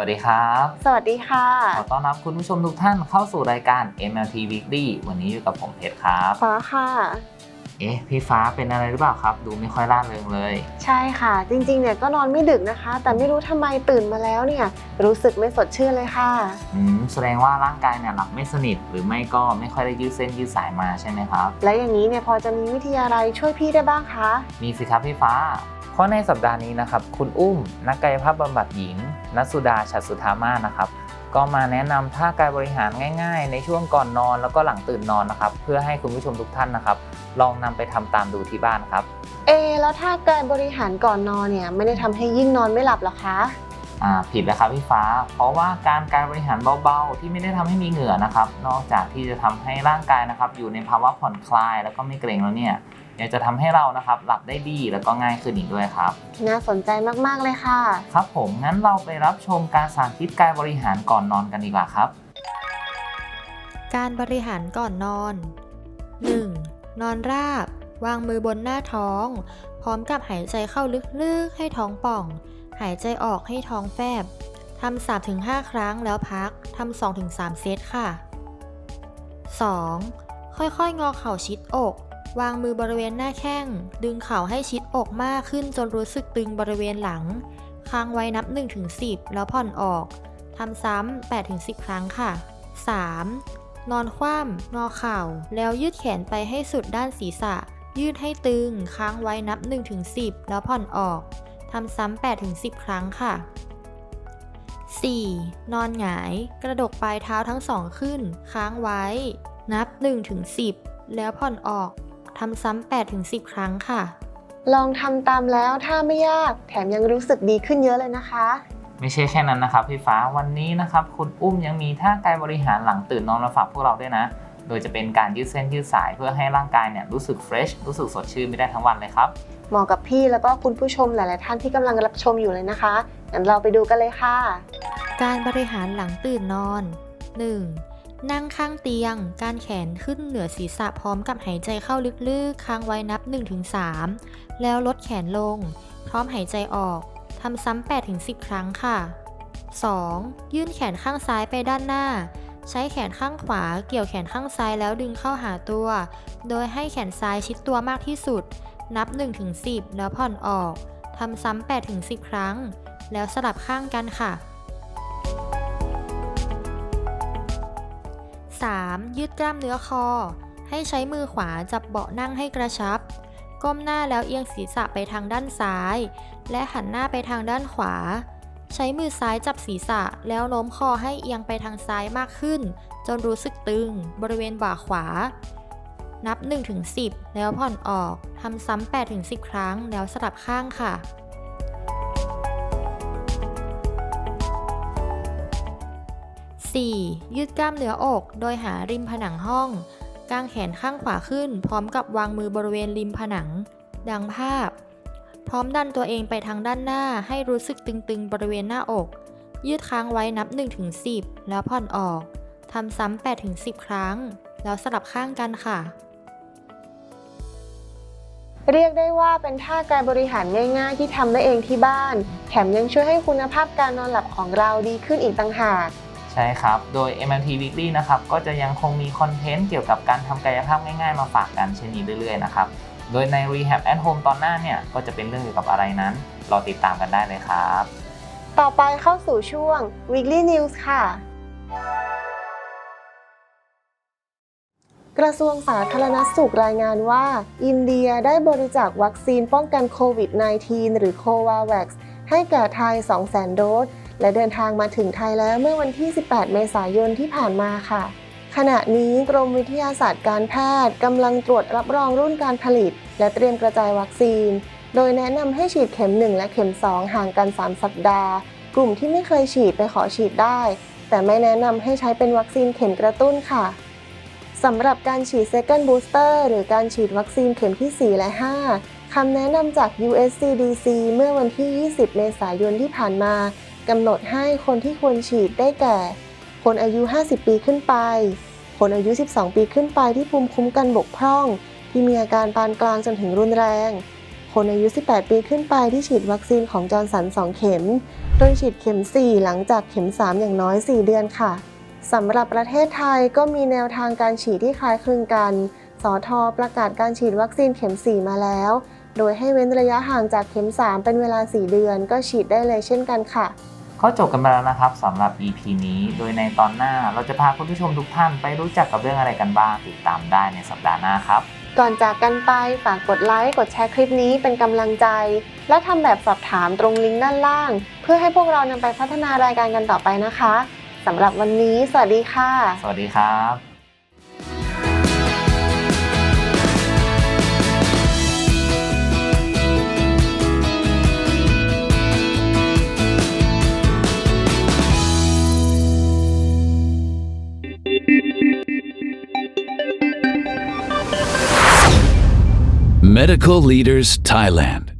วัสดีครับ สวัสดีค่ะ ขอต้อนรับคุณผู้ชมทุกท่านเข้าสู่รายการ MLT Weekly วันนี้อยู่กับผมเพชรครับฟ้าค่ะ เอ๊ะ พี่ฟ้าเป็นอะไรหรือเปล่าครับ ดูไม่ค่อยร่าเริงเลย ใช่ค่ะ จริงๆ เนี่ยก็นอนไม่ดึกนะคะ แต่ไม่รู้ทำไมตื่นมาแล้วเนี่ย รู้สึกไม่สดชื่นเลยค่ะ อืม แสดงว่าร่างกายเนี่ยหลับไม่สนิท หรือไม่ก็ไม่ค่อยได้ยืดเส้นยืดสายมาใช่ไหมครับ และอย่างนี้เนี่ยพอจะมีวิธีอะไรช่วยพี่ได้บ้างคะ มีสิครับพี่ฟ้า เพราะในสัปดาห์นี้นะครับ คุณอุ้ม นักกายภาพบำบัดหญิงนัสสุดาฉัตรสุธามานะครับ ก็มาแนะนำท่ากายบริหารง่าย ๆ ในช่วงก่อนนอนแล้วก็หลังตื่นนอนนะครับ เพื่อให้คุณผู้ชมทุกท่านนะครับ ลองนำไปทำตามดูที่บ้านครับ เอ แล้วถ้ากายบริหารก่อนนอนเนี่ยไม่ได้ทำให้ยิ่งนอนไม่หลับหรอคะ ผิดแล้วครับพี่ฟ้า เพราะว่าการกายบริหารเบาๆ ที่ไม่ได้ทำให้มีเหงื่อนะครับ นอกจากที่จะทำให้ร่างกายนะครับ อยู่ในภาวะผ่อนคลายแล้วก็ไม่เกร็งแล้วเนี่ยยังจะทำให้เรานะครับหลับได้ดีแล้วก็ง่ายขึ้นอีกด้วยครับ น่าสนใจมากๆเลยค่ะ ครับผมงั้นเราไปรับชมการสาธิตกายบริหารก่อนนอนกันดีกว่าครับ การบริหารก่อนนอน 1. นอนราบ วางมือบนหน้าท้อง พร้อมกับหายใจเข้าลึกๆให้ท้องป่อง หายใจออกให้ท้องแฟบทำ3-5 ครั้งแล้วพักทำ2-3 เซตค่ะ 2. ค่อยๆ งอเข่าชิดอก วางมือบริเวณหน้าแข้ง ดึงเข่าให้ชิดอกมากขึ้นจนรู้สึกตึงบริเวณหลัง ค้างไว้นับ 1-10 แล้วผ่อนออก ทำซ้ำ 8-10 ครั้งค่ะ 3. นอนคว่ำงอเข่า แล้วยืดแขนไปให้สุดด้านศีรษะ ยืดให้ตึง ค้างไว้นับ 1-10 แล้วผ่อนออก ทำซ้ำ 8-10 ครั้งค่ะ 4. นอนหงาย กระดกปลายเท้าทั้งสองขึ้น ค้างไว้ นับ 1-10 แล้วผ่อนออกทำซ้ำ 8-10 ครั้งค่ะ ลองทำตามแล้วถ้าไม่ยาก แถมยังรู้สึกดีขึ้นเยอะเลยนะคะ ไม่ใช่แค่นั้นนะครับพี่ฟ้าวันนี้นะครับ คุณอุ้มยังมีท่ากายบริหารหลังตื่นนอนมาฝากพวกเราด้วยนะ โดยจะเป็นการยืดเส้นยืดสายเพื่อให้ร่างกายเนี่ยรู้สึกเฟรชรู้สึกสดชื่นไม่ได้ทั้งวันเลยครับเหมาะกับพี่แล้วก็คุณผู้ชมหลาย ๆ ท่านที่กำลังรับชมอยู่เลยนะคะงั้นเราไปดูกันเลยค่ะ การบริหารหลังตื่นนอน 1. นั่งข้างเตียง การแขนขึ้นเหนือศีรษะพร้อมกับหายใจเข้าลึก ๆ ค้างไว้นับ 1-3 แล้วลดแขนลง พร้อมหายใจออกทำซ้ำ8-10 ครั้งค่ะ 2. ยื่นแขนข้างซ้ายไปด้านหน้า ใช้แขนข้างขวาเกี่ยวแขนข้างซ้ายแล้วดึงเข้าหาตัว โดยให้แขนซ้ายชิดตัวมากที่สุด นับ 1-10 แล้วผ่อนออกทำซ้ำ8-10 ครั้ง แล้วสลับข้างกันค่ะ 3. ยืดกล้ามเนื้อคอ ให้ใช้มือขวาจับเบาะนั่งให้กระชับ ก้มหน้าแล้วเอียงศีรษะไปทางด้านซ้าย และหันหน้าไปทางด้านขวา ใช้มือซ้ายจับศีรษะแล้วโน้มคอให้เอียงไปทางซ้ายมากขึ้น จนรู้สึกตึงบริเวณบ่าขวา นับ 1-10 แล้วผ่อนออกทำซ้ำ 8-10 ครั้งแล้วสลับข้างค่ะ 4. ยืดกล้ามเนื้ออก โดยหาริมผนังห้อง กางแขนข้างขวาขึ้น พร้อมกับวางมือบริเวณริมผนัง ดังภาพ พร้อมดันตัวเองไปทางด้านหน้าให้รู้สึกตึงๆ บริเวณหน้าอก ยืดค้างไว้นับ 1-10 แล้วผ่อนออก ทำซ้ำ 8-10 ครั้ง แล้วสลับข้างกันค่ะ เรียกได้ว่าเป็นท่ากายบริหารง่ายๆ ที่ทำได้เองที่บ้าน แถมยังช่วยให้คุณภาพการนอนหลับของเราดีขึ้นอีกต่างหากใช่ครับ โดย MLT Weekly นะครับ ก็จะยังคงมีคอนเทนต์เกี่ยวกับการทำกายภาพง่ายๆ มาฝากกันเช่นนี้เรื่อยๆ นะครับ โดยใน Rehab at Home ตอนหน้าเนี่ย ก็จะเป็นเรื่องเกี่ยวกับอะไรนั้น รอติดตามกันได้เลยครับ ต่อไปเข้าสู่ช่วง weekly news ค่ะ กระทรวงสาธารณสุขรายงานว่า อินเดียได้บริจาควัคซีนป้องกันโควิด -19 หรือโควา v a x ให้แก่ไทย 200,000 โดส และเดินทางมาถึงไทยแล้วเมื่อวันที่ 18 เมษายนที่ผ่านมาค่ะ ขณะนี้กรมวิทยาศาสตร์การแพทย์กำลังตรวจรับรองรุ่นการผลิต และเตรียมกระจายวัคซีน โดยแนะนำให้ฉีดเข็ม 1 และเข็ม 2 ห่างกัน 3 สัปดาห์ กลุ่มที่ไม่เคยฉีดไปขอฉีดได้ แต่ไม่แนะนำให้ใช้เป็นวัคซีนเข็มกระตุ้นค่ะสำหรับการฉีด Second Booster หรือการฉีดวัคซีนเข็มที่ 4 และ 5คำแนะนำจาก USCDC เมื่อวันที่ 20 เมษายนที่ผ่านมากำหนดให้คนที่ควรฉีดได้แก่ คนอายุ 50 ปีขึ้นไป คนอายุ 12 ปีขึ้นไปที่ภูมิคุ้มกันบกพร่อง ที่มีอาการปานกลางจนถึงรุนแรง คนอายุ 18 ปีขึ้นไปที่ฉีดวัคซีนของจอร์นสัน 2 เข็ม โดยฉีดเข็ม 4 หลังจากเข็ม 3 อย่างน้อย 4 เดือนค่ะสำหรับประเทศไทยก็มีแนวทางการฉีดที่คล้ายคลึงกันสอทอประกาศการฉีดวัคซีนเข็ม 4 มาแล้ว โดยให้เว้นระยะห่างจากเข็ม 3 เป็นเวลา 4 เดือน ก็ฉีดได้เลยเช่นกันค่ะ ก็จบกันไปแล้วนะครับสำหรับ EP นี้ โดยในตอนหน้าเราจะพาคุณผู้ชมทุกท่านไปรู้จักกับเรื่องอะไรกันบ้างติดตามได้ในสัปดาห์หน้าครับ ก่อนจากกันไปฝากกดไลค์กดแชร์คลิปนี้เป็นกำลังใจ และทำแบบสอบถามตรงลิงก์ด้านล่าง เพื่อให้พวกเรานำไปพัฒนารายการกันต่อไปนะคะสำหรับวันนี้ สวัสดีค่ะ สวัสดีครับ Medical Leaders Thailand.